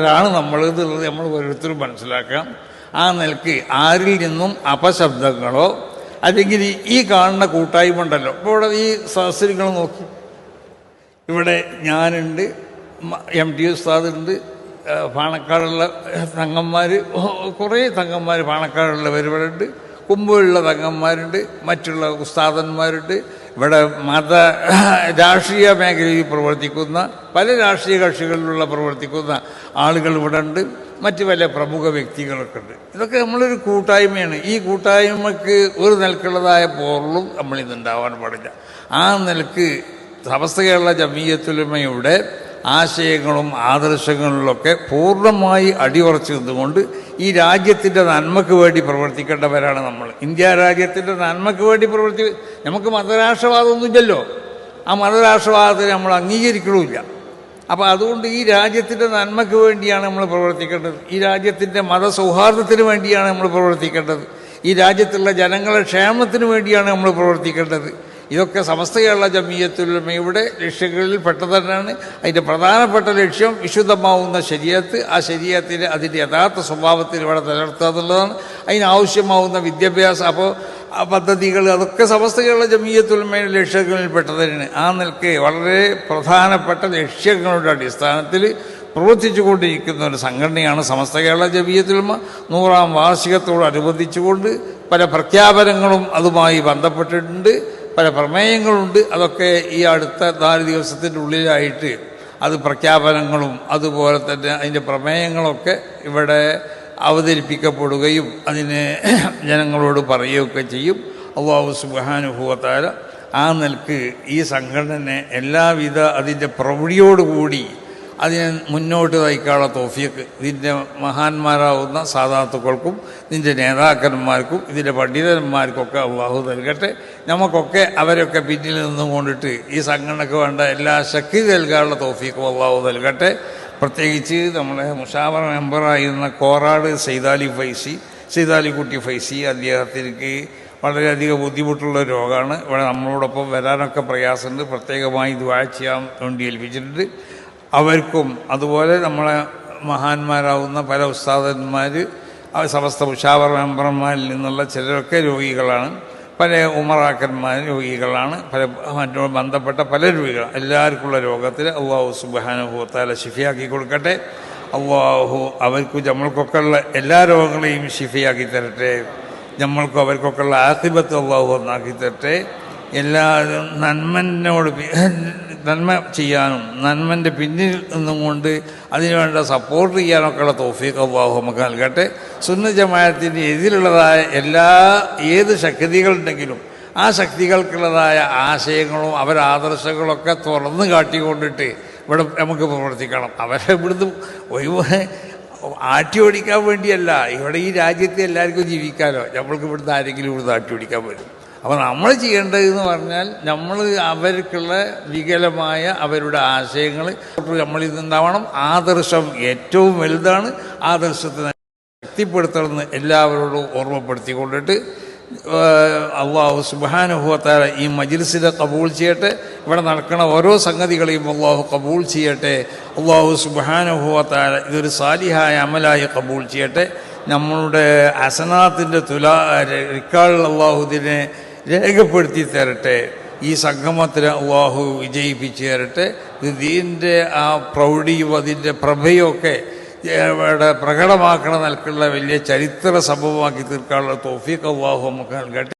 ാണ് നമ്മൾ എന്നുള്ളത് നമ്മൾ ഓരോരുത്തരും മനസ്സിലാക്കാം ആ നിലയ്ക്ക് ആരിൽ നിന്നും അപശബ്ദങ്ങളോ അല്ലെങ്കിൽ ഈ കാണുന്ന കൂട്ടായ്മ ഉണ്ടല്ലോ. ഇപ്പോൾ ഇവിടെ ഈ സഹസ്രികൾ നോക്കി. ഇവിടെ ഞാനുണ്ട് എം ടി ഉസ്താദുണ്ട് പാണക്കാടുള്ള തങ്ങന്മാർ കുറേ തങ്ങന്മാർ പാണക്കാടുള്ള ഇവിടെ ഉണ്ട്. കുമ്പുള്ള തങ്ങന്മാരുണ്ട് മറ്റുള്ള ഉസ്താദന്മാരുണ്ട്. ഇവിടെ മത രാഷ്ട്രീയ മേഖലയിൽ പ്രവർത്തിക്കുന്ന പല രാഷ്ട്രീയ കക്ഷികളിലുള്ള പ്രവർത്തിക്കുന്ന ആളുകൾ ഇവിടെ ഉണ്ട്. മറ്റ് പല പ്രമുഖ വ്യക്തികളൊക്കെ ഉണ്ട്. ഇതൊക്കെ നമ്മളൊരു കൂട്ടായ്മയാണ്. ഈ കൂട്ടായ്മക്ക് ഒരു നിലക്കുള്ളതായ പോറലും നമ്മളിന്നുണ്ടാവാൻ പാടില്ല. ആ നിലയ്ക്ക് സമസ്ത കേരള ജമീയത്തുലമയുടെ ആശയങ്ങളും ആദർശങ്ങളിലൊക്കെ പൂർണമായി അടിയുറച്ചു നിന്നുകൊണ്ട് ഈ രാജ്യത്തിന്റെ നന്മയ്ക്ക് വേണ്ടി പ്രവർത്തിക്കേണ്ടവരാണ് നമ്മൾ. ഇന്ത്യ രാജ്യത്തിന്റെ നന്മയ്ക്ക് വേണ്ടി പ്രവർത്തി നമുക്ക് മതരാഷ്ട്രവാദമൊന്നുമില്ലല്ലോ. ആ മതരാഷ്ട്രവാദത്തെ നമ്മൾ അംഗീകരിക്കണമില്ല. അപ്പോൾ അതുകൊണ്ട് ഈ രാജ്യത്തിന്റെ നന്മയ്ക്ക് വേണ്ടിയാണ് നമ്മൾ പ്രവർത്തിക്കേണ്ടത്. ഈ രാജ്യത്തിന്റെ മതസൗഹാർദ്ദത്തിന് വേണ്ടിയാണ് നമ്മൾ പ്രവർത്തിക്കേണ്ടത്. ഈ രാജ്യത്തുള്ള ജനങ്ങളുടെ ക്ഷേമത്തിന് വേണ്ടിയാണ് നമ്മൾ പ്രവർത്തിക്കേണ്ടത്. ഇതൊക്കെ സമസ്ത കേരള ജമീയത്തുലമയുടെ ലക്ഷ്യങ്ങളിൽ പെട്ടത് തന്നെയാണ് അതിന്റെ പ്രധാനപ്പെട്ട ലക്ഷ്യം വിശുദ്ധമാവുന്ന ശരീരത്ത് ആ ശരീരത്തിന് അതിന്റെ യഥാർത്ഥ സ്വഭാവത്തിൽ ഇവിടെ നിലനിർത്തുക എന്നുള്ളതാണ്. അതിനാവശ്യമാവുന്ന വിദ്യാഭ്യാസം അപ്പോൾ ആ പദ്ധതികൾ അതൊക്കെ സമസ്ത കേരള ജമീയത്തുലമയുടെ ലക്ഷ്യങ്ങളിൽ പെട്ടത് തന്നെയാണ് ആ നിലയ്ക്ക് വളരെ പ്രധാനപ്പെട്ട ലക്ഷ്യങ്ങളുടെ അടിസ്ഥാനത്തിൽ പ്രവർത്തിച്ചു കൊണ്ടിരിക്കുന്ന ഒരു സംഘടനയാണ് സമസ്ത കേരള ജമീയത്തുലമ നൂറാം വാർഷികത്തോടനുബന്ധിച്ചുകൊണ്ട് പല പ്രഖ്യാപനങ്ങളും അതുമായി ബന്ധപ്പെട്ടിട്ടുണ്ട്. പല പ്രമേയങ്ങളുണ്ട്. അതൊക്കെ ഈ അടുത്ത നാല് ദിവസത്തിന്റെ ഉള്ളിലായിട്ട് അത് പ്രഖ്യാപനങ്ങളും അതുപോലെ തന്നെ അതിന്റെ പ്രമേയങ്ങളൊക്കെ ഇവിടെ അവതരിപ്പിക്കപ്പെടുകയും അതിനെ ജനങ്ങളോട് പറയുകയൊക്കെ ചെയ്യും. അള്ളാഹു സുബാനുഭവത്താല ആ നിലയ്ക്ക് ഈ സംഘടനയെ എല്ലാവിധ അതിന്റെ പ്രൗഢിയോടുകൂടി അതിനെ മുന്നോട്ട് നയിക്കാനുള്ള തോഫിയക്ക്. ഇതിന്റെ മഹാന്മാരാവുന്ന സാധാത്തുക്കൾക്കും ഇതിന്റെ നേതാക്കന്മാർക്കും ഇതിന്റെ പണ്ഡിതന്മാർക്കൊക്കെ അള്ളാഹു നൽകട്ടെ. നമുക്കൊക്കെ അവരൊക്കെ പിന്നിൽ നിന്നും കൊണ്ടിട്ട് ഈ സംഘടനക്ക് വേണ്ട എല്ലാ ശക്തി നൽകാനുള്ള തോഫിയക്കും അള്ളാഹു നൽകട്ടെ. പ്രത്യേകിച്ച് നമ്മുടെ മുഷാവർ മെമ്പറായിരുന്ന കോറാട് സൈതാലി ഫൈസി സൈതാലിക്കുട്ടി ഫൈസി അദ്ദേഹത്തിലേക്ക് വളരെയധികം ബുദ്ധിമുട്ടുള്ള രോഗമാണ്. ഇവിടെ നമ്മളോടൊപ്പം വരാനൊക്കെ പ്രയാസമുണ്ട്. പ്രത്യേകമായി ദ്വാ ചെയ്യാൻ വേണ്ടി ഏൽപ്പിച്ചിട്ടുണ്ട്. അവർക്കും അതുപോലെ നമ്മളെ മഹാന്മാരാവുന്ന പല ഉസ്താദന്മാർ സമസ്ത ഉഷാവർ മെമ്പർമാരിൽ നിന്നുള്ള ചിലരൊക്കെ രോഗികളാണ്. പല ഉമറാക്കന്മാർ രോഗികളാണ്. പല മറ്റോ ബന്ധപ്പെട്ട പല രോഗികളാണ് എല്ലാവർക്കുള്ള രോഗത്തിൽ അള്ളാഹു സുബാനുഭവത്താല ഷിഫിയാക്കി കൊടുക്കട്ടെ. അള്ളാഹു അവർക്കും നമ്മൾക്കൊക്കെ ഉള്ള എല്ലാ രോഗങ്ങളെയും ഷിഫിയാക്കി തരട്ടെ. നമ്മൾക്കും അവർക്കൊക്കെ ഉള്ള ആസിബത്ത് അള്ളാഹു ഒന്നാക്കി തരട്ടെ. എല്ലാവരും നന്മനോട് നന്മ ചെയ്യാനും നന്മന്റെ പിന്നിൽ നിന്നും കൊണ്ട് അതിനുവേണ്ട സപ്പോർട്ട് ചെയ്യാനൊക്കെയുള്ള തോഫീക്ക് അള്ളാഹു നമുക്ക് നൽകട്ടെ. സുന്ന ജമായത്തിന്റെ എതിരുള്ളതായ എല്ലാ ഏത് ശക്തികളുണ്ടെങ്കിലും ആ ശക്തികൾക്കുള്ളതായ ആശയങ്ങളും അവരാദർശങ്ങളൊക്കെ തുറന്നു കാട്ടിക്കൊണ്ടിട്ട് ഇവിടെ നമുക്ക് പ്രവർത്തിക്കണം. അവരെ ഇവിടുന്ന് ഒഴിവ് ആട്ടി ഓടിക്കാൻ വേണ്ടിയല്ല. ഇവിടെ ഈ രാജ്യത്തെ എല്ലാവർക്കും ജീവിക്കാനോ നമ്മൾക്ക് ഇവിടുന്ന് ആരെങ്കിലും ഇവിടുന്ന് ആട്ടി ഓടിക്കാൻ പറ്റും. അപ്പോൾ നമ്മൾ ചെയ്യേണ്ടത് എന്ന് പറഞ്ഞാൽ നമ്മൾ അവർക്കുള്ള വികലമായ അവരുടെ ആശയങ്ങൾ നമ്മളിൽ നിന്നുണ്ടാവണം. ആദർശം ഏറ്റവും വലുതാണ്. ആദർശത്തിന് ശക്തിപ്പെടുത്തണമെന്ന് എല്ലാവരോടും ഓർമ്മപ്പെടുത്തിക്കൊണ്ടിട്ട് അള്ളാഹു സുബാനുഭവത്താല ഈ മജിൽസിനെ കബൂൾ ചെയ്യട്ടെ. ഇവിടെ നടക്കുന്ന ഓരോ സംഗതികളെയും അള്ളാഹു കബൂൾ ചെയ്യട്ടെ. അള്ളാഹു സുബാനുഭവത്താല ഇതൊരു സാലിഹായ അമലായി കബൂൾ ചെയ്യട്ടെ. നമ്മളുടെ അസനാത്തിന്റെ തുലാ റിക്കാൾ അള്ളാഹു ഇതിനെ രേഖപ്പെടുത്തി തരട്ടെ. ഈ സംഗമത്തിന് അള്ളാഹു വിജയിപ്പിച്ചു തരട്ടെ. ദീന്റെ ആ പ്രൗഢിയും അതിന്റെ പ്രഭയൊക്കെ ഇവിടെ പ്രകടമാക്കണ നിലക്കുള്ള വലിയ ചരിത്ര സംഭവമാക്കി തീർക്കാനുള്ള തോഫീക്ക് അള്ളാഹു നമുക്ക് നൽകട്ടെ.